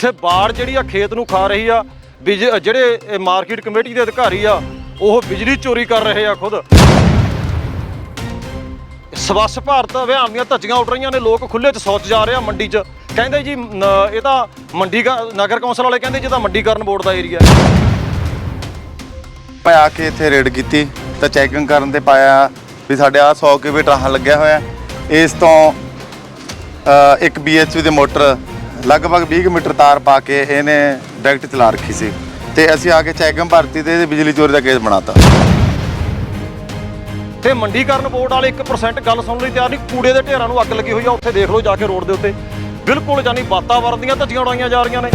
ਇੱਥੇ ਬਾੜ ਜਿਹੜੀ ਆ ਖੇਤ ਨੂੰ ਖਾ ਰਹੀ ਆ ਬਿਜ- ਜਿਹੜੇ ਮਾਰਕੀਟ ਕਮੇਟੀ ਦੇ ਅਧਿਕਾਰੀ ਆ ਉਹ ਬਿਜਲੀ ਚੋਰੀ ਕਰ ਰਹੇ ਆ ਖੁਦ। ਸਵੱਛ ਭਾਰਤ ਅਭਿਆਨ ਦੀਆਂ ਧੱਜੀਆਂ ਉੱਡ ਰਹੀਆਂ ਨੇ ਲੋਕ ਖੁੱਲੇ 'ਚ ਸ਼ੌਚ ਜਾ ਰਹੇ ਆ ਮੰਡੀ 'ਚ। ਕਹਿੰਦੇ ਜੀ ਇਹ ਤਾਂ ਮੰਡੀ ਨਗਰ ਕੌਂਸਲ ਵਾਲੇ ਕਹਿੰਦੇ ਜੀ ਤਾਂ ਮੰਡੀਕਰਨ ਬੋਰਡ ਦਾ ਏਰੀਆ। ਮੈਂ ਆ ਕੇ ਇੱਥੇ ਰੇਡ ਕੀਤੀ ਤਾਂ ਚੈਕਿੰਗ ਕਰਨ ਤੇ ਪਾਇਆ ਵੀ ਸਾਡੇ ਆ 100 ਕਿਵੇ ਟਰਾਹਾਂ ਲੱਗਿਆ ਹੋਇਆ। ਇਸ ਤੋਂ ਅ, ਇੱਕ BHP ਦੇ ਮੋਟਰ ਲਗਭਗ 20 ਕੁ ਮੀਟਰ ਤਾਰ ਪਾ ਕੇ ਇਹਨੇ ਡਾਇਰੈਕਟ ਚਲਾ ਰੱਖੀ ਸੀ ਤੇ ਅਸੀਂ ਆ ਕੇ ਚੈਕਿੰਗ ਭਰਤੀ ਤੇ ਇਹਦੇ ਬਿਜਲੀ ਚੋਰੀ ਦਾ ਕੇਸ ਬਣਾਤਾ। ਤੇ ਮੰਡੀਕਰਨ ਬੋਰਡ ਵਾਲੇ 1% ਗੱਲ ਸੁਣਨ ਲਈ ਤਿਆਰ ਨਹੀਂ ਕੂੜੇ ਦੇ ਢੇਰਾਂ ਨੂੰ ਅੱਗ ਲੱਗੀ ਹੋਈ ਆ ਉੱਥੇ ਦੇਖ ਲਓ ਜਾ ਕੇ ਰੋਡ ਦੇ ਉੱਤੇ। ਬਿਲਕੁਲ ਜਾਨੀ ਵਾਤਾਵਰਣ ਦੀਆਂ ਧੱਜੀਆਂ ਉਡਾਈਆਂ ਜਾ ਰਹੀਆਂ ਨੇ।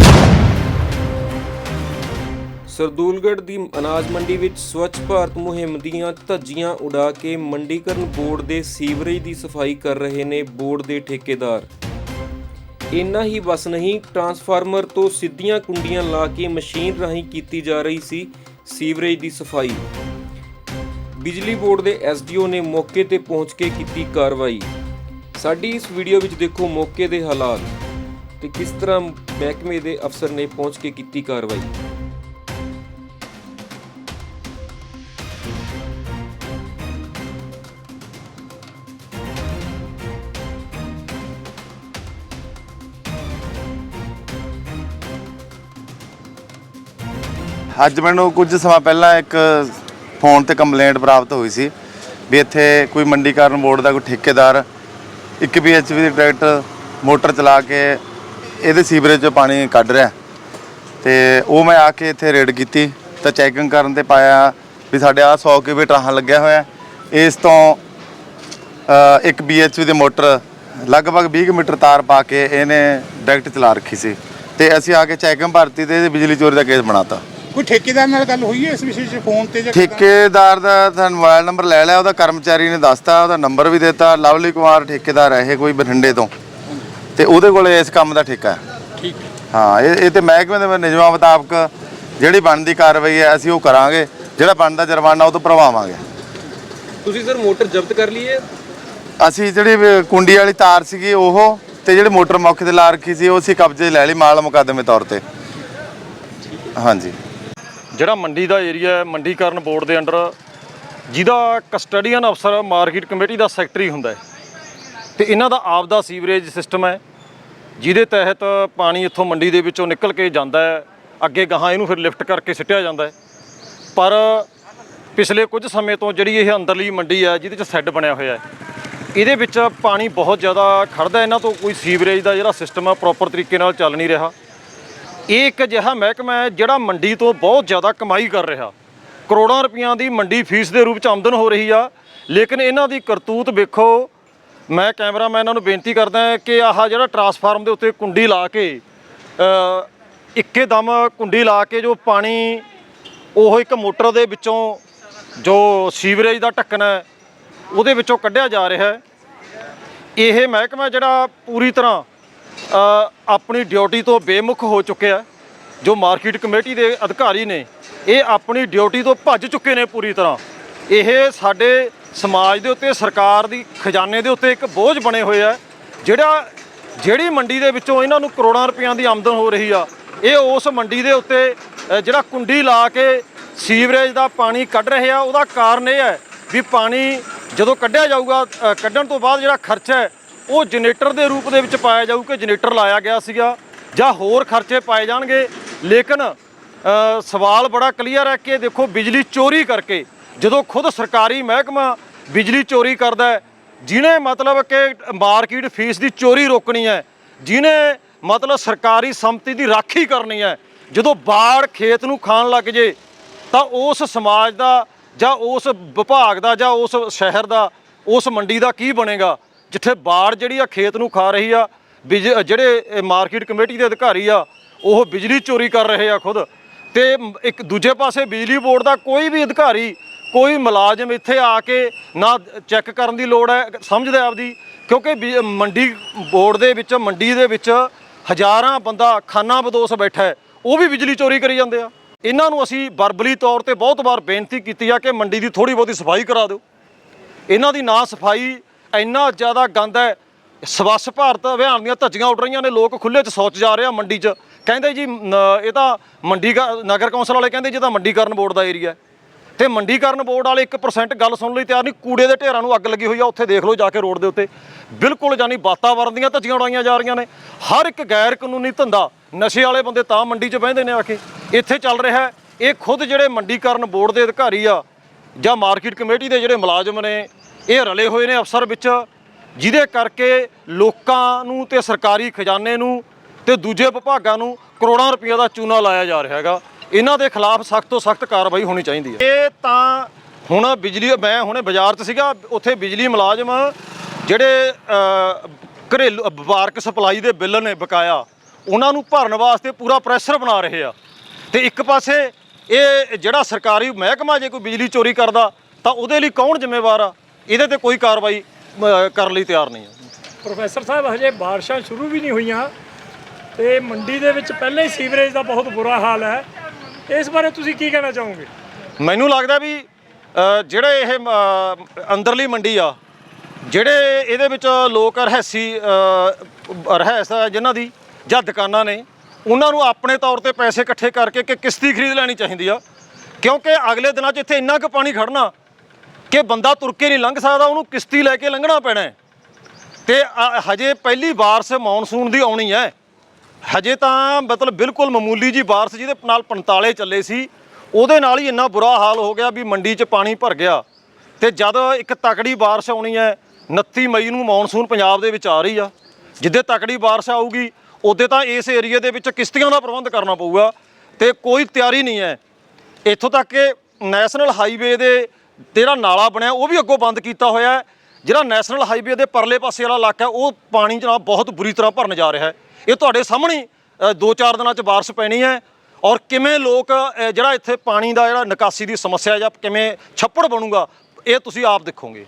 ਸਰਦੂਲਗੜ੍ਹ ਦੀ ਅਨਾਜ ਮੰਡੀ ਵਿੱਚ ਸਵੱਛ ਭਾਰਤ ਮੁਹਿੰਮ ਦੀਆਂ ਧੱਜੀਆਂ ਉਡਾ ਕੇ ਮੰਡੀਕਰਨ ਬੋਰਡ ਦੇ ਸੀਵਰੇਜ ਦੀ ਸਫ਼ਾਈ ਕਰ ਰਹੇ ਨੇ ਬੋਰਡ ਦੇ ਠੇਕੇਦਾਰ। ਇੰਨਾ ਹੀ ਬਸ ਨਹੀਂ, ਟਰਾਂਸਫਾਰਮਰ ਤੋਂ ਸਿੱਧੀਆਂ ਕੁੰਡੀਆਂ ਲਾ ਕੇ ਮਸ਼ੀਨ ਰਾਹੀਂ ਕੀਤੀ ਜਾ ਰਹੀ ਸੀ ਸੀਵਰੇਜ ਦੀ ਸਫ਼ਾਈ। ਬਿਜਲੀ ਬੋਰਡ ਦੇ ਐਸਡੀਓ ਨੇ ਮੌਕੇ ਤੇ ਪਹੁੰਚ ਕੇ ਕੀਤੀ ਕਾਰਵਾਈ। ਸਾਡੀ ਇਸ ਵੀਡੀਓ ਵਿੱਚ ਦੇਖੋ ਮੌਕੇ ਦੇ ਹਾਲਾਤ ਤੇ ਕਿਸ ਤਰ੍ਹਾਂ ਮਹਿਕਮੇ ਦੇ ਅਫਸਰ ਨੇ ਪਹੁੰਚ ਕੇ ਕੀਤੀ ਕਾਰਵਾਈ। ਅੱਜ ਮੈਨੂੰ ਕੁਝ ਸਮਾਂ ਪਹਿਲਾਂ ਇੱਕ ਫੋਨ ਤੇ ਕੰਪਲੇਂਟ ਪ੍ਰਾਪਤ ਹੋਈ ਸੀ ਵੀ ਇੱਥੇ ਕੋਈ ਮੰਡੀਕਰਨ ਬੋਰਡ ਦਾ ਕੋਈ ਠੇਕੇਦਾਰ ਇੱਕ BHP ਦੀ ਟਰੈਕਟਰ ਮੋਟਰ ਚਲਾ ਕੇ ਇਹਦੇ ਸੀਵਰੇਜ 'ਚੋਂ ਪਾਣੀ ਕੱਢ ਰਿਹਾ। ਤੇ ਉਹ ਮੈਂ ਆ ਕੇ ਇੱਥੇ ਰੇਡ ਕੀਤੀ ਤਾਂ ਚੈਕਿੰਗ ਕਰਨ ਤੇ ਪਾਇਆ ਵੀ ਸਾਡੇ ਆ 100 ਕਿਵੇ ਟਰਾਹਾਂ ਲੱਗਿਆ ਹੋਇਆ। ਇਸ ਤੋਂ ਅ, ਇੱਕ BHP ਦੀ ਮੋਟਰ ਲਗਭਗ 20 ਕੁ ਮੀਟਰ ਤਾਰ ਪਾ ਕੇ ਇਹਨੇ ਡਾਇਰੈਕਟ ਚਲਾ ਰੱਖੀ ਸੀ। ਤੇ ਅਸੀਂ ਆ ਕੇ ਚੈਕਿੰਗ ਭਰਤੀ ਤੇ ਇਹਦੇ ਬਿਜਲੀ ਚੋਰੀ ਦਾ ਕੇਸ ਬਣਾਤਾ। ਕੋਈ ਠੇਕੇਦਾਰ ਨਾਲ ਗੱਲ ਹੋਈ ਹੈ ਇਸ ਵਿਸ਼ੇ 'ਚ ਫੋਨ ਤੇ ਜਾਂ ਕਿੱਦਾਂ? ਠੇਕੇਦਾਰ ਦਾ ਤਾਂ ਮੋਬਾਈਲ ਨੰਬਰ ਲੈ ਲਿਆ ਉਹਦਾ ਕਰਮਚਾਰੀ ਨੇ ਦੱਸਤਾ ਉਹਦਾ ਨੰਬਰ ਵੀ ਦਿੱਤਾ ਲਵਲੀ ਕੁਮਾਰ ਠੇਕੇਦਾਰ ਹੈ ਇਹ ਕੋਈ ਬਠਿੰਡੇ ਤੋਂ। ਤੇ ਉਹਦੇ ਕੋਲੇ ਇਸ ਕੰਮ ਦਾ ਠੇਕਾ ਹੈ। ਠੀਕ ਹੈ। ਹਾਂ ਇਹ ਇਹ ਤੇ ਮਹਿਕਮੇ ਦੇ ਨਿਯਮਾਂ ਮੁਤਾਬਕ ਜਿਹੜੀ ਬਣਦੀ ਕਾਰਵਾਈ ਹੈ ਅਸੀਂ ਉਹ ਕਰਾਂਗੇ। ਜਿਹੜਾ ਬਣਦਾ ਜੁਰਮਾਨਾ ਉਹ ਤੋਂ ਭਰਵਾਵਾਂਗੇ। ਤੁਸੀਂ ਸਰ ਮੋਟਰ ਜ਼ਬਤ ਕਰ ਲਈ ਹੈ? ਅਸੀਂ ਜਿਹੜੀ ਵੀ ਕੁੰਡੀ ਵਾਲੀ ਤਾਰ ਸੀਗੀ ਉਹ ਤੇ ਜਿਹੜੀ ਮੋਟਰ ਮੌਕੇ ਤੇ ਲਾ ਰੱਖੀ ਸੀ ਉਹ ਅਸੀਂ ਕਬਜ਼ੇ ਲੈ ਲਈ ਮਾਲ ਮੁਕੱਦਮੇ ਤੌਰ ਤੇ। ਹਾਂਜੀ। ਜਿਹੜਾ ਮੰਡੀ ਦਾ ਏਰੀਆ ਹੈ ਮੰਡੀਕਰਨ ਬੋਰਡ ਦੇ ਅੰਡਰ, ਜਿਹਦਾ ਕਸਟਡੀਅਨ ਅਫਸਰ ਮਾਰਕੀਟ ਕਮੇਟੀ ਦਾ ਸੈਕਟਰੀ ਹੁੰਦਾ ਹੈ। ਤੇ ਇਹਨਾਂ ਦਾ ਆਪ ਦਾ ਸੀਵਰੇਜ ਸਿਸਟਮ ਹੈ, ਜਿਹਦੇ ਤਹਿਤ ਪਾਣੀ ਇੱਥੋਂ ਮੰਡੀ ਦੇ ਵਿੱਚੋਂ ਨਿਕਲ ਕੇ ਜਾਂਦਾ ਹੈ, ਅੱਗੇ ਗਾਹਾਂ ਇਹਨੂੰ ਫਿਰ ਲਿਫਟ ਕਰਕੇ ਸਿੱਟਿਆ ਜਾਂਦਾ ਹੈ। ਪਰ ਪਿਛਲੇ ਕੁਝ ਸਮੇਂ ਤੋਂ ਜਿਹੜੀ ਇਹ ਅੰਦਰਲੀ ਮੰਡੀ ਹੈ, ਜਿਹਦੇ 'ਚ ਸੈੱਡ ਬਣਿਆ ਹੋਇਆ ਹੈ, ਇਹਦੇ ਵਿੱਚ ਪਾਣੀ ਬਹੁਤ ਜ਼ਿਆਦਾ ਖੜਦਾ ਇਹਨਾਂ ਤੋਂ ਕੋਈ ਸੀਵਰੇਜ ਦਾ ਜਿਹੜਾ ਸਿਸਟਮ ਆ, ਪ੍ਰੋਪਰ ਤਰੀਕੇ ਨਾਲ ਚੱਲ ਨਹੀਂ ਰਿਹਾ। ਇਹ ਇੱਕ ਅਜਿਹਾ ਮਹਿਕਮਾ ਹੈ ਜਿਹੜਾ ਮੰਡੀ ਤੋਂ ਬਹੁਤ ਜ਼ਿਆਦਾ ਕਮਾਈ ਕਰ ਰਿਹਾ। ਕਰੋੜਾਂ ਰੁਪਈਆਂ ਦੀ ਮੰਡੀ ਫੀਸ ਦੇ ਰੂਪ ਚ ਆਮਦਨ ਹੋ ਰਹੀ ਆ। ਲੇਕਿਨ ਇਹਨਾਂ ਦੀ ਕਰਤੂਤ ਵੇਖੋ। ਮੈਂ ਕੈਮਰਾਮੈਨਾਂ ਨੂੰ ਬੇਨਤੀ ਕਰਦਾ ਕਿ ਆਹ ਜਿਹੜਾ ਟਰਾਂਸਫਾਰਮ ਦੇ ਉੱਤੇ ਕੁੰਡੀ ਲਾ ਕੇ ਇੱਕੇ ਦਮ ਕੁੰਡੀ ਲਾ ਕੇ ਜੋ ਪਾਣੀ, ਉਹ ਇੱਕ ਮੋਟਰ ਦੇ ਵਿੱਚੋਂ ਜੋ ਸੀਵਰੇਜ ਦਾ ਢੱਕਣ ਹੈ, ਉਹਦੇ ਵਿੱਚੋਂ ਕੱਢਿਆ ਜਾ ਰਿਹਾ ਹੈ। ਇਹ ਮਹਿਕਮਾ ਜਿਹੜਾ ਪੂਰੀ ਤਰ੍ਹਾਂ ਆਪਣੀ ਡਿਊਟੀ ਤੋਂ ਬੇਮੁਖ ਹੋ ਚੁੱਕਿਆ ਜੋ ਮਾਰਕੀਟ ਕਮੇਟੀ ਦੇ ਅਧਿਕਾਰੀ ਨੇ, ਇਹ ਆਪਣੀ ਡਿਊਟੀ ਤੋਂ ਭੱਜ ਚੁੱਕੇ ਨੇ ਪੂਰੀ ਤਰ੍ਹਾਂ। ਇਹ ਸਾਡੇ ਸਮਾਜ ਦੇ ਉੱਤੇ, ਸਰਕਾਰ ਦੀ ਖਜ਼ਾਨੇ ਦੇ ਉੱਤੇ ਇੱਕ ਬੋਝ ਬਣੇ ਹੋਏ ਆ, ਜਿਹੜਾ, ਜਿਹੜੀ ਮੰਡੀ ਦੇ ਵਿੱਚੋਂ ਇਹਨਾਂ ਨੂੰ ਕਰੋੜਾਂ ਰੁਪਈਆਂ ਦੀ ਆਮਦਨ ਹੋ ਰਹੀ ਆ, ਇਹ ਉਸ ਮੰਡੀ ਦੇ ਉੱਤੇ ਜਿਹੜਾ ਕੁੰਡੀ ਲਾ ਕੇ ਸੀਵਰੇਜ ਦਾ ਪਾਣੀ ਕੱਢ ਰਹੇ ਆ, ਉਹਦਾ ਕਾਰਨ ਇਹ ਹੈ ਵੀ ਪਾਣੀ ਜਦੋਂ ਕੱਢਿਆ ਜਾਊਗਾ ਕੱਢਣ ਤੋਂ ਬਾਅਦ ਜਿਹੜਾ ਖਰਚਾ ਹੈ ਉਹ ਜਨਰੇਟਰ ਦੇ ਰੂਪ ਦੇ ਵਿੱਚ ਪਾਇਆ ਜਾਊ ਕਿ ਜਨਰੇਟਰ ਲਾਇਆ ਗਿਆ ਸੀਗਾ ਜਾਂ ਹੋਰ ਖਰਚੇ ਪਾਏ ਜਾਣਗੇ। ਲੇਕਿਨ ਸਵਾਲ ਬੜਾ ਕਲੀਅਰ ਹੈ ਕਿ ਦੇਖੋ ਬਿਜਲੀ ਚੋਰੀ ਕਰਕੇ ਜਦੋਂ ਖੁਦ ਸਰਕਾਰੀ ਮਹਿਕਮਾ ਬਿਜਲੀ ਚੋਰੀ ਕਰਦਾ ਹੈ, ਜਿਹਨੇ ਮਤਲਬ ਕਿ ਮਾਰਕੀਟ ਫੀਸ ਦੀ ਚੋਰੀ ਰੋਕਣੀ ਹੈ, ਜਿਹਨੇ ਮਤਲਬ ਸਰਕਾਰੀ ਸੰਪਤੀ ਦੀ ਰਾਖੀ ਕਰਨੀ ਹੈ, ਜਦੋਂ ਬਾੜ ਖੇਤ ਨੂੰ ਖਾਣ ਲੱਗ ਜੇ, ਤਾਂ ਉਸ ਸਮਾਜ ਦਾ ਜਾਂ ਉਸ ਵਿਭਾਗ ਦਾ ਜਾਂ ਉਸ ਸ਼ਹਿਰ ਦਾ, ਉਸ ਮੰਡੀ ਦਾ ਕੀ ਬਣੇਗਾ? ਜਿੱਥੇ ਬਾੜ ਜਿਹੜੀ ਆ ਖੇਤ ਨੂੰ ਖਾ ਰਹੀ ਆ, ਬਿਜ- ਜਿਹੜੇ ਮਾਰਕੀਟ ਕਮੇਟੀ ਦੇ ਅਧਿਕਾਰੀ ਆ, ਉਹ ਬਿਜਲੀ ਚੋਰੀ ਕਰ ਰਹੇ ਆ ਖੁਦ। ਤੇ ਇੱਕ ਦੂਜੇ ਪਾਸੇ ਬਿਜਲੀ ਬੋਰਡ ਦਾ ਕੋਈ ਵੀ ਅਧਿਕਾਰੀ, ਕੋਈ ਮੁਲਾਜ਼ਮ ਇੱਥੇ ਆ ਕੇ ਨਾ ਚੈੱਕ ਕਰਨ ਦੀ ਲੋੜ ਹੈ, ਸਮਝਦਾ ਆਪਦੀ, ਕਿਉਂਕਿ ਬਿ- ਮੰਡੀ ਬੋਰਡ ਦੇ ਵਿੱਚ, ਮੰਡੀ ਦੇ ਵਿੱਚ ਹਜ਼ਾਰਾਂ ਬੰਦਾ ਖਾਨਾ ਬਦੋਸ਼ ਬੈਠਾ ਹੈ, ਉਹ ਵੀ ਬਿਜਲੀ ਚੋਰੀ ਕਰੀ ਜਾਂਦੇ ਆ। ਇਹਨਾਂ ਨੂੰ ਅਸੀਂ ਬਰਬਲੀ ਤੌਰ ਤੇ ਬਹੁਤ ਵਾਰ ਬੇਨਤੀ ਕੀਤੀ ਆ ਕਿ ਮੰਡੀ ਦੀ ਥੋੜੀ ਬਹੁਤੀ ਸਫ਼ਾਈ ਕਰਾ ਦਿਓ। ਇਹਨਾਂ ਦੀ ਨਾ ਸਫ਼ਾਈ ਇੰਨਾ ਜ਼ਿਆਦਾ ਗੰਦ ਹੈ। ਸਵੱਛ ਭਾਰਤ ਅਭਿਆਨ ਦੀਆਂ ਧੱਜੀਆਂ ਉੱਡ ਰਹੀਆਂ ਨੇ। ਲੋਕ ਖੁੱਲੇ 'ਚ ਸੋਚ ਜਾ ਰਹੇ ਆ ਮੰਡੀ 'ਚ। ਕਹਿੰਦੇ ਜੀ ਨ- ਇਹ ਤਾਂ ਮੰਡੀ ਕ- ਨਗਰ ਕੌਂਸਲ ਵਾਲੇ ਕਹਿੰਦੇ ਜੀ, ਇਹ ਤਾਂ ਮੰਡੀਕਰਨ ਬੋਰਡ ਦਾ ਏਰੀਆ ਹੈ। ਤੇ ਮੰਡੀਕਰਨ ਬੋਰਡ ਵਾਲੇ 1% ਗੱਲ ਸੁਣਨ ਲਈ ਤਿਆਰ ਨਹੀਂ। ਕੂੜੇ ਦੇ ਢੇਰਾਂ ਨੂੰ ਅੱਗ ਲੱਗੀ ਹੋਈ ਆ। ਉੱਥੇ ਦੇਖ ਲਓ ਜਾ ਕੇ ਰੋਡ ਦੇ ਉੱਤੇ। ਬਿਲਕੁਲ ਜਾਨੀ ਵਾਤਾਵਰਣ ਦੀਆਂ ਧੱਜੀਆਂ ਉਡਾਈਆਂ ਜਾ ਰਹੀਆਂ ਨੇ। ਹਰ ਇੱਕ ਗੈਰ ਕਾਨੂੰਨੀ ਧੰਦਾ ਨਸ਼ੇ ਵਾਲੇ ਬੰਦੇ ਤਾਂ ਮੰਡੀ 'ਚ ਬਹਿੰਦੇ ਨੇ ਆ ਕੇ। ਇੱਥੇ ਚੱਲ ਰਿਹਾ ਹੈ। ਇਹ ਖੁਦ ਜਿਹੜੇ ਮੰਡੀਕਰਨ ਬੋਰਡ ਦੇ ਅਧਿਕਾਰੀ ਆ ਜਾਂ ਮਾਰਕੀਟ ਕਮੇਟੀ ਦੇ ਜਿਹੜੇ ਮੁਲਾਜ਼ਮ ਨੇ ਇਹ ਰਲੇ ਹੋਏ ਨੇ ਅਫਸਰ ਵਿੱਚ, ਜਿਹਦੇ ਕਰਕੇ ਲੋਕਾਂ ਨੂੰ ਤੇ ਸਰਕਾਰੀ ਖਜ਼ਾਨੇ ਨੂੰ ਤੇ ਦੂਜੇ ਵਿਭਾਗਾਂ ਨੂੰ ਕਰੋੜਾਂ ਰੁਪਈਆ ਦਾ ਚੂਨਾ ਲਾਇਆ ਜਾ ਰਿਹਾ ਹੈਗਾ। ਇਹਨਾਂ ਦੇ ਖਿਲਾਫ ਸਖਤ ਤੋਂ ਸਖਤ ਕਾਰਵਾਈ ਹੋਣੀ ਚਾਹੀਦੀ ਹੈ। ਇਹ ਤਾਂ ਹੁਣ ਬਿਜਲੀ, ਮੈਂ ਹੁਣੇ ਬਾਜ਼ਾਰ 'ਚ ਸੀਗਾ, ਉੱਥੇ ਬਿਜਲੀ ਮੁਲਾਜ਼ਮ ਜਿਹੜੇ ਘਰੇਲੂ ਵਪਾਰਕ ਸਪਲਾਈ ਦੇ ਬਿੱਲ ਨੇ ਬਕਾਇਆ, ਉਹਨਾਂ ਨੂੰ ਭਰਨ ਵਾਸਤੇ ਪੂਰਾ ਪ੍ਰੈਸ਼ਰ ਬਣਾ ਰਹੇ ਆ। ਤੇ ਇੱਕ ਪਾਸੇ ਇਹ ਜਿਹੜਾ ਸਰਕਾਰੀ ਮਹਿਕਮਾ ਜੇ ਕੋਈ ਬਿਜਲੀ ਚੋਰੀ ਕਰਦਾ, ਤਾਂ ਉਹਦੇ ਲਈ ਕੌਣ ਜ਼ਿੰਮੇਵਾਰ ਆ? ਇਹਦੇ ਤੇ ਕੋਈ ਕਾਰਵਾਈ ਕਰਨ ਲਈ ਤਿਆਰ ਨਹੀਂ ਆ ਪ੍ਰੋਫੈਸਰ ਸਾਹਿਬ ਹਜੇ ਬਾਰਿਸ਼ਾਂ ਸ਼ੁਰੂ ਵੀ ਨਹੀਂ ਹੋਈਆਂ ਤੇ ਮੰਡੀ ਦੇ ਵਿੱਚ ਪਹਿਲਾਂ ਹੀ ਸੀਵਰੇਜ ਦਾ ਬਹੁਤ ਬੁਰਾ ਹਾਲ ਹੈ। ਇਸ ਬਾਰੇ ਤੁਸੀਂ ਕੀ ਕਹਿਣਾ ਚਾਹੋਗੇ? ਮੈਨੂੰ ਲੱਗਦਾ ਵੀ ਜਿਹੜੇ ਇਹ ਅੰਦਰਲੀ ਮੰਡੀ ਆ ਜਿਹੜੇ ਇਹਦੇ ਵਿੱਚ ਲੋਕ ਰਹਿਸੀ ਰਹਿਸ ਜਿਨ੍ਹਾਂ ਦੀ ਜਾਂ ਦੁਕਾਨਾਂ ਨੇ ਉਹਨਾਂ ਨੂੰ ਆਪਣੇ ਤੌਰ ਤੇ ਪੈਸੇ ਇਕੱਠੇ ਕਰਕੇ ਕਿ ਕਿਸ਼ਤੀ ਖਰੀਦ ਲੈਣੀ ਚਾਹੀਦੀ ਆ। ਕਿਉਂਕਿ ਅਗਲੇ ਦਿਨਾਂ 'ਚ ਇੱਥੇ ਇੰਨਾ ਕੁ ਪਾਣੀ ਖੜਨਾ ਕਿ ਬੰਦਾ ਤੁਰ ਕੇ ਨਹੀਂ ਲੰਘ ਸਕਦਾ ਉਹਨੂੰ ਕਿਸ਼ਤੀ ਲੈ ਕੇ ਲੰਘਣਾ ਪੈਣਾ ਹੈ। ਤੇ ਅ, ਹਜੇ ਪਹਿਲੀ ਬਾਰਿਸ਼ ਮੌਨਸੂਨ ਦੀ ਆਉਣੀ ਹੈ। ਹਜੇ ਤਾਂ ਮਤਲਬ ਬਿਲਕੁਲ ਮਾਮੂਲੀ ਜੀ ਬਾਰਿਸ਼ ਜਿਹਦੇ ਨਾਲ 45 ਚੱਲੇ ਸੀ ਉਹਦੇ ਨਾਲ ਹੀ ਇੰਨਾ ਬੁਰਾ ਹਾਲ ਹੋ ਗਿਆ ਵੀ ਮੰਡੀ 'ਚ ਪਾਣੀ ਭਰ ਗਿਆ। ਤੇ ਜਦ ਇੱਕ ਤਕੜੀ ਬਾਰਿਸ਼ ਆਉਣੀ ਹੈ 29 ਮਈ ਨੂੰ ਮੌਨਸੂਨ ਪੰਜਾਬ ਦੇ ਵਿੱਚ ਆ ਰਹੀ ਆ। ਜਿੱਦੇ ਤਕੜੀ ਬਾਰਿਸ਼ ਆਊਗੀ ਉਹਦੇ ਤਾਂ ਇਸ ਏਰੀਏ ਦੇ ਵਿੱਚ ਕਿਸ਼ਤੀਆਂ ਦਾ ਪ੍ਰਬੰਧ ਕਰਨਾ ਪਊਗਾ। ਤੇ ਕੋਈ ਤਿਆਰੀ ਨਹੀਂ ਹੈ। ਇੱਥੋਂ ਤੱਕ ਕਿ ਨੈਸ਼ਨਲ ਹਾਈਵੇ ਦੇ ਜਿਹੜਾ ਨਾਲਾ ਬਣਿਆ ਉਹ ਵੀ ਅੱਗੋਂ ਬੰਦ ਕੀਤਾ ਹੋਇਆ ਹੈ। ਜਿਹੜਾ ਨੈਸ਼ਨਲ ਹਾਈਵੇ ਦੇ ਪਰਲੇ ਪਾਸੇ ਵਾਲਾ ਇਲਾਕਾ ਉਹ ਪਾਣੀ ਜਨਾਬ ਬਹੁਤ ਬੁਰੀ ਤਰ੍ਹਾਂ ਭਰਨ ਜਾ ਰਿਹਾ ਹੈ। ਇਹ ਤੁਹਾਡੇ ਸਾਹਮਣੇ ਹੀ, ਅ, ਦੋ ਚਾਰ ਦਿਨਾਂ 'ਚ ਬਾਰਿਸ਼ ਪੈਣੀ ਹੈ ਔਰ ਕਿਵੇਂ ਲੋਕ ਜਿਹੜਾ ਇੱਥੇ ਪਾਣੀ ਦਾ ਜਿਹੜਾ ਨਿਕਾਸੀ ਦੀ ਸਮੱਸਿਆ ਜਾਂ ਕਿਵੇਂ ਛੱਪੜ ਬਣੂਗਾ ਇਹ ਤੁਸੀਂ ਆਪ ਦੇਖੋਗੇ।